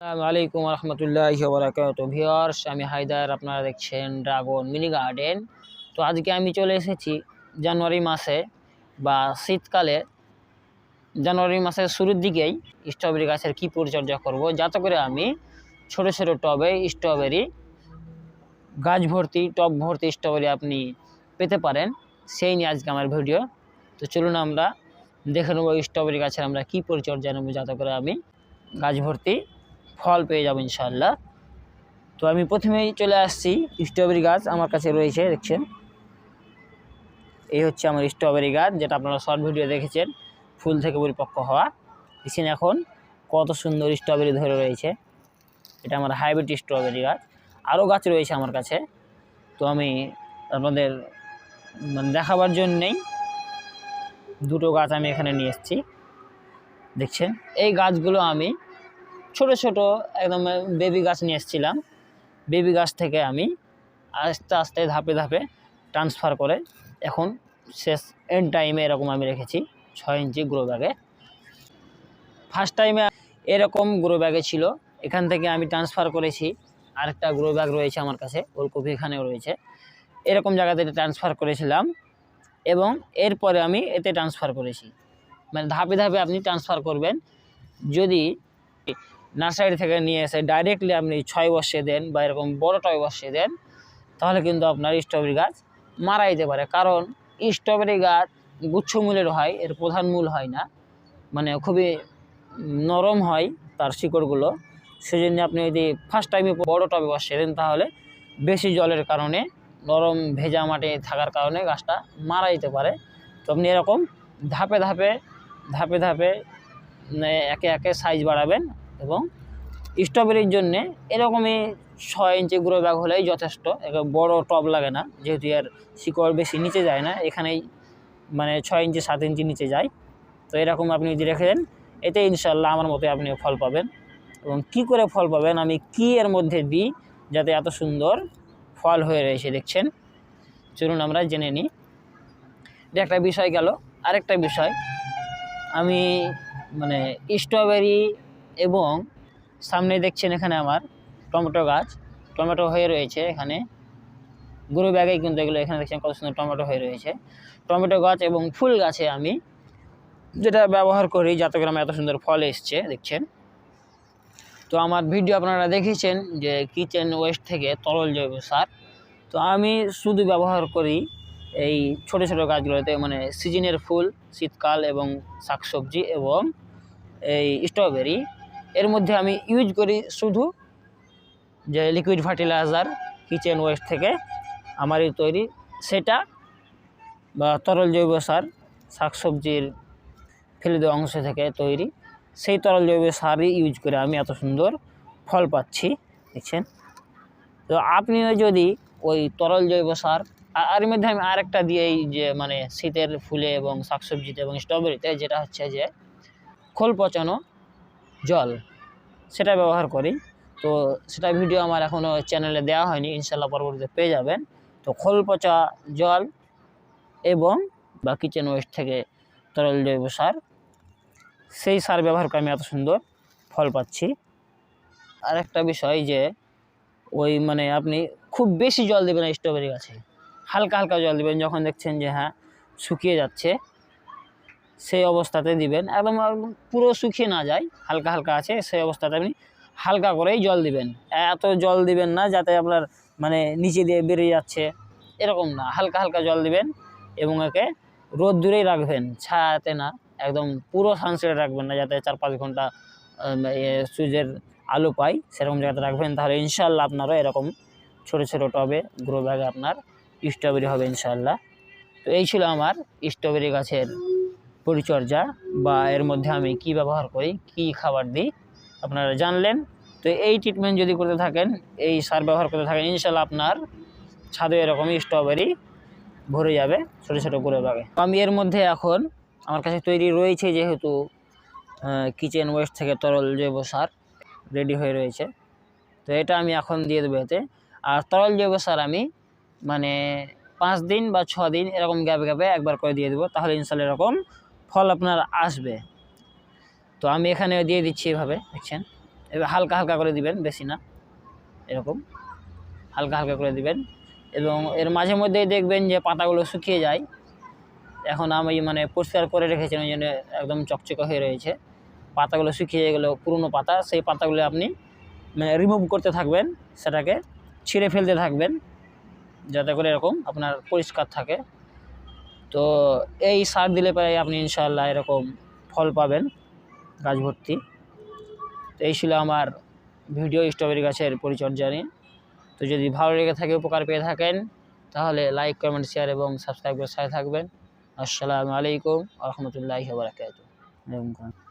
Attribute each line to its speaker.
Speaker 1: আসসালামু আলাইকুম রহমতুল্লাহ বরাকাত ভিওর্স আমি হায়দার, আপনারা দেখছেন ড্রাগন মিনি গার্ডেন। তো আজকে আমি চলে এসেছি জানুয়ারি মাসে বা শীতকালে। জানুয়ারি মাসের শুরুর দিকেই স্ট্রবেরি গাছের কী পরিচর্যা করব। যাতে করে আমি ছোট ছোট টবে স্ট্রবেরি, গাছ ভর্তি, টব ভর্তি স্ট্রবেরি আপনি পেতে পারেন। সেই নিয়ে আজকে আমার ভিডিও। তো চলুন আমরা দেখে নেব স্ট্রবেরি গাছের আমরা কী পরিচর্যা নেব, যাতে করে আমি গাছ ভর্তি ফল পেয়ে যাব ইনশাল্লাহ তো আমি প্রথমেই চলে আসছি, স্ট্রবেরি গাছ আমার কাছে রয়েছে, দেখছেন? এই হচ্ছে আমার স্ট্রবেরি গাছ, যেটা আপনারা শর্ট ভিডিও দেখেছেন, ফুল থেকে পরিপক্ক হওয়া। দেখছেন এখন কত সুন্দর স্ট্রবেরি ধরে রয়েছে। এটা আমার হাইব্রিড স্ট্রবেরি গাছ। আরও গাছ রয়েছে আমার কাছে। তো আমি আপনাদের মানে দেখাবার জন্যেই দুটো গাছ আমি এখানে নিয়ে এসেছি। দেখছেন? এই গাছগুলো আমি ছোট ছোট একদম বেবি গাছ নিয়ে এসেছিলাম। বেবি গাছ থেকে আমি আস্তে আস্তে ধাপে ধাপে ট্রান্সফার করে এখন শেষ এন্ড টাইমে এরকম আমি রেখেছি, ছয় ইঞ্চি গ্রো ব্যাগে ফার্স্ট টাইমে এরকম গ্রো ব্যাগে ছিল, এখান থেকে আমি ট্রান্সফার করেছি। আরেকটা গ্রো ব্যাগ রয়েছে আমার কাছে, ওলকপি এখানেও রয়েছে। এরকম জায়গাতে ট্রান্সফার করেছিলাম এবং এরপরে আমি এতে ট্রান্সফার করেছি। মানে ধাপে ধাপে আপনি ট্রান্সফার করবেন। যদি নার্সারি থেকে নিয়ে এসে ডাইরেক্টলি আপনি ছয় বর্ষে দেন বা এরকম বড় টয় বর্ষে দেন, তাহলে কিন্তু আপনার স্ট্রবেরি গাছ মারা যেতে পারে। কারণ স্ট্রবেরি গাছ গুচ্ছমূলের হয়, এর প্রধান মূল হয় না। মানে খুবই নরম হয় তার শিকড়গুলো। সেজন্য আপনি যদি ফার্স্ট টাইমে বড় টবে বসে দেন, তাহলে বেশি জলের কারণে, নরম ভেজা মাটি থাকার কারণে গাছটা মারা যেতে পারে। তো আপনি এরকম ধাপে ধাপে ধাপে ধাপে মানে একে একে সাইজ বাড়াবেন। এবং স্ট্রবেরির জন্যে এরকমই ছয় ইঞ্চি গুঁড়ো ব্যাগ হলেই যথেষ্ট। একে বড় টব লাগে না, যেহেতু এর শিকড় বেশি নিচে যায় না, এখানেই মানে ছয় ইঞ্চি, সাত ইঞ্চি নিচে যায়। তো এরকম আপনি যদি রেখে দেন, এতে ইনশাল্লাহ আমার মতে আপনি ফল পাবেন। এবং কি করে ফল পাবেন, আমি কি এর মধ্যে দিই, যাতে এত সুন্দর ফল হয়ে রয়েছে দেখছেন? চলুন আমরা জেনে নিই। এটা একটা বিষয় গেল। আরেকটা বিষয়, আমি মানে স্ট্রবেরি এবং সামনে দেখছেন এখানে আমার টমেটো গাছ। টমেটো হয়ে রয়েছে এখানে। গুঁড়ো ব্যাগেই কিন্তু এগুলো এখানে দেখছেন কত সুন্দর টমেটো হয়ে রয়েছে। টমেটো গাছ এবং ফুল গাছে আমি যেটা ব্যবহার করি যাতে করে আমার এত সুন্দর ফল এসছে, দেখছেন। তো আমার ভিডিও আপনারা দেখেছেন যে কিচেন ওয়েস্ট থেকে তরল জৈব সার। তো আমি শুধু ব্যবহার করি এই ছোট ছোট গাছগুলোতে মানে সিজনের ফুল, শীতকাল এবং শাকসবজি এবং এই স্ট্রবেরি। এর মধ্যে আমি ইউজ করি শুধু যে লিকুইড ফার্টিলাইজার কিচেন ওয়েস্ট থেকে আমারই তৈরি। সেটা বা তরল জৈব সার, শাকসবজির ফেলে দেওয়া অংশ থেকে তৈরি। সেই তরল জৈব সারই ইউজ করে আমি এত সুন্দর ফল পাচ্ছি, দেখছেন? তো আপনিও যদি ওই তরল জৈব সার আর মধ্যে আমি আরেকটা দিই এই যে মানে শীতের ফুলে এবং শাকসবজিতে এবং স্ট্রবেরিতে যেটা হচ্ছে যে খোল পচানো জল, সেটা ব্যবহার করি। তো সেটা ভিডিও আমার এখনও চ্যানেলে দেওয়া হয়নি ইনশাল্লাহ পরবর্তীতে পেয়ে যাবেন। তো খোল পচা জল এবং বা কিচেন ওয়েস্ট থেকে তরল জৈব সার, সেই সার ব্যবহার করে আমি এত সুন্দর ফল পাচ্ছি। আর একটা বিষয় যে, ওই মানে আপনি খুব বেশি জল দেবেন স্ট্রবেরি গাছে। হালকা হালকা জল দেবেন, যখন দেখছেন যে হ্যাঁ শুকিয়ে যাচ্ছে সেই অবস্থাতে দিবেন। একদম পুরো শুকিয়ে না যায়, হালকা হালকা আছে, সেই অবস্থাতে আপনি হালকা করেই জল দিবেন। এত জল দিবেন না যাতে আপনার মানে নিচে দিয়ে বেরিয়ে যাচ্ছে, এরকম না। হালকা হালকা জল দিবেন এবং একে রোদ দূরেই রাখবেন, ছায়াতে না, একদম পুরো সানসেটে রাখবেন না যাতে চার পাঁচ ঘণ্টা সূর্যের আলো পাই, সেরকম জায়গাতে রাখবেন। তাহলে ইনশাল্লাহ আপনারও এরকম ছোটো ছোটো টবে গ্রো ব্যাগে আপনার স্ট্রবেরি হবে ইনশাল্লাহ তো এই ছিল আমার স্ট্রবেরি গাছের পরিচর্যা বা এর মধ্যে আমি কি ব্যবহার করি, কি খাবার দিই, আপনারা জানলেন। তো এই ট্রিটমেন্ট যদি করতে থাকেন, এই সার ব্যবহার করতে থাকেন ইনশাল্লাহ আপনার ছাদে এরকমই স্ট্রবেরি ভরে যাবে, ছোটো ছোটো করে বাগে আমি এর মধ্যে এখন আমার কাছে তৈরি রয়েছে যেহেতু কিচেন ওয়েস্ট থেকে তরল জৈব সার রেডি হয়ে রয়েছে। তো এটা আমি এখন দিয়ে দেবো এতে। আর তরল জৈব সার আমি মানে পাঁচ দিন বা ছ দিন এরকম গ্যাপে গ্যাপে একবার করে দিয়ে দেবো, তাহলে ইনশাল্লাহ এরকম ফল আপনার আসবে। তো আমি এখানে দিয়ে দিচ্ছি এভাবে, দেখছেন? এবার হালকা হালকা করে দিবেন, বেশি না, এরকম। হালকা হালকা করে দিবেন। এবং এর মাঝে মধ্যেই দেখবেন যে পাতাগুলো শুকিয়ে যায়। এখন আমি মানে পরিষ্কার করে রেখেছেন ওই জন্য একদম চকচকে হয়ে রয়েছে। পাতাগুলো শুকিয়ে গেলো, পুরনো পাতা, সেই পাতাগুলো আপনি মানে রিমুভ করতে থাকবেন, সেটাকে ছিঁড়ে ফেলতে থাকবেন, যাতে করে এরকম আপনার পরিষ্কার থাকে। তো এই সার দিলে প্রায় আপনি ইনশাল্লাহ এরকম ফল পাবেন, গাছ ভর্তি। তো এই ছিল আমার ভিডিও স্ট্রবেরি গাছের পরিচর্যা নিয়ে তো যদি ভালো লেগে থাকে, উপকার পেয়ে থাকেন, তাহলে লাইক, কমেন্ট, শেয়ার এবং সাবস্ক্রাইব করে সাথে থাকবেন। আসসালামু আলাইকুম আলহামদুলিল্লাহ করে।